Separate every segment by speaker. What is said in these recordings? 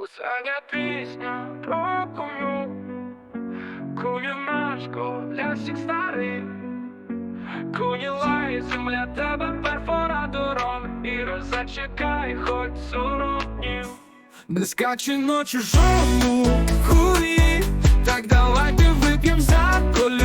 Speaker 1: Остання пісня про кую наш для всіх старих. Куні лає земля тебе перфоратором І роззачекай хоч сорок днів Не скаче ночі жовту хуї Так давайте вип'єм за колю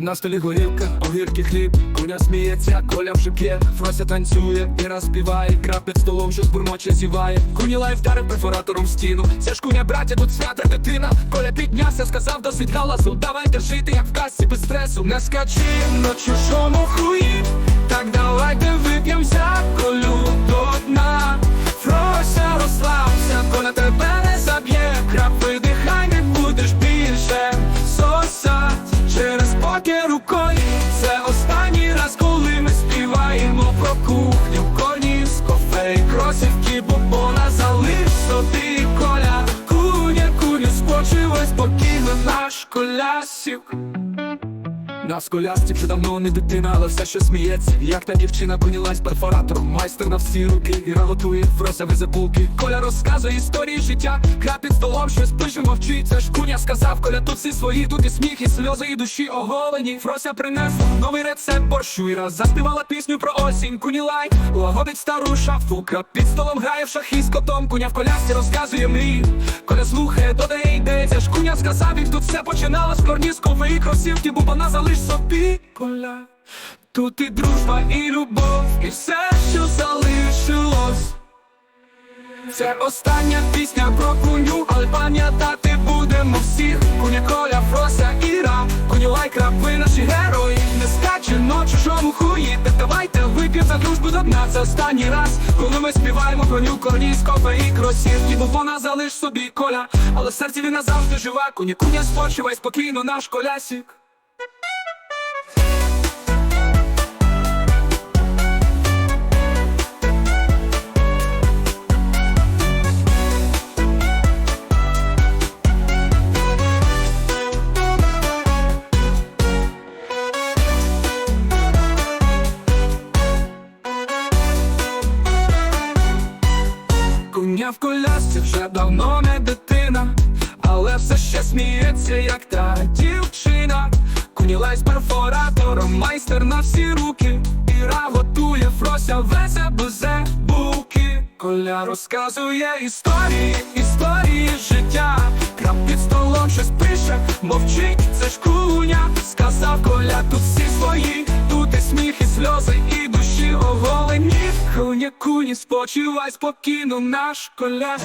Speaker 1: На столі горілка, огірки хліб, куня сміється, коля вже п'є, Фрося танцює і розпіває, крап під столом, що бурмоче зіває. Куні і вдарив перфоратором в стіну. Це ж куня, браття, тут свята дитина. Коля піднявся, сказав до світла галасу. Давайте жити, як в касі без стресу. Не скачи на чужому хуї. Так давайте вип'єм наш колясік. Нас колясці вже давно не дитина, але все ще сміється. Як та дівчина конілась перфоратором, майстер на всі руки і готує фрося везе булки. Коля розказує історії життя, крап під столом щось пише, мовчить. Це ж куня сказав, коля тут всі свої, тут і сміх, і сльози, і душі оголені. Фрося принесла новий рецепт борщу і раз заспівала пісню про осінь. Кунілай лагодить стару шафу. Крап під столом грає в шахи з котом. Куня в колясці розказує мрії. Коля слухає, додає. Це ж куня сказав, як тут все починалось. Корні з кової кросівки, бубона залиш собі коля. Тут і дружба, і любов, і все, що залишилось. Це остання пісня про куню, але пам'ятати будемо всіх. Куня коля, фрося, іра, куню лай, крапи, наші герої. Не скаче на чужому хуї. Так давайте вип'єм за дружбу до дна. Це останній раз, коли ми співаємо про ню корні з і кросівки. Бо вона залиш собі коля, але серці він назавжди жива. Куня, куня, спочивай спокійно, наш колясік. В колясці вже давно не дитина, але все ще сміється, як та дівчина. Кунілай з перфоратором, майстер на всі руки. Іра готує, Фрося везе безе булки. Коля розказує історії, історії життя. Крап під столом щось пише, мовчить, це ж куня. Сказав Коля, тут всі свої, тут і сміх, і сльози, і душі оголені. Куня, куні, спочивай спокійно, наш коля.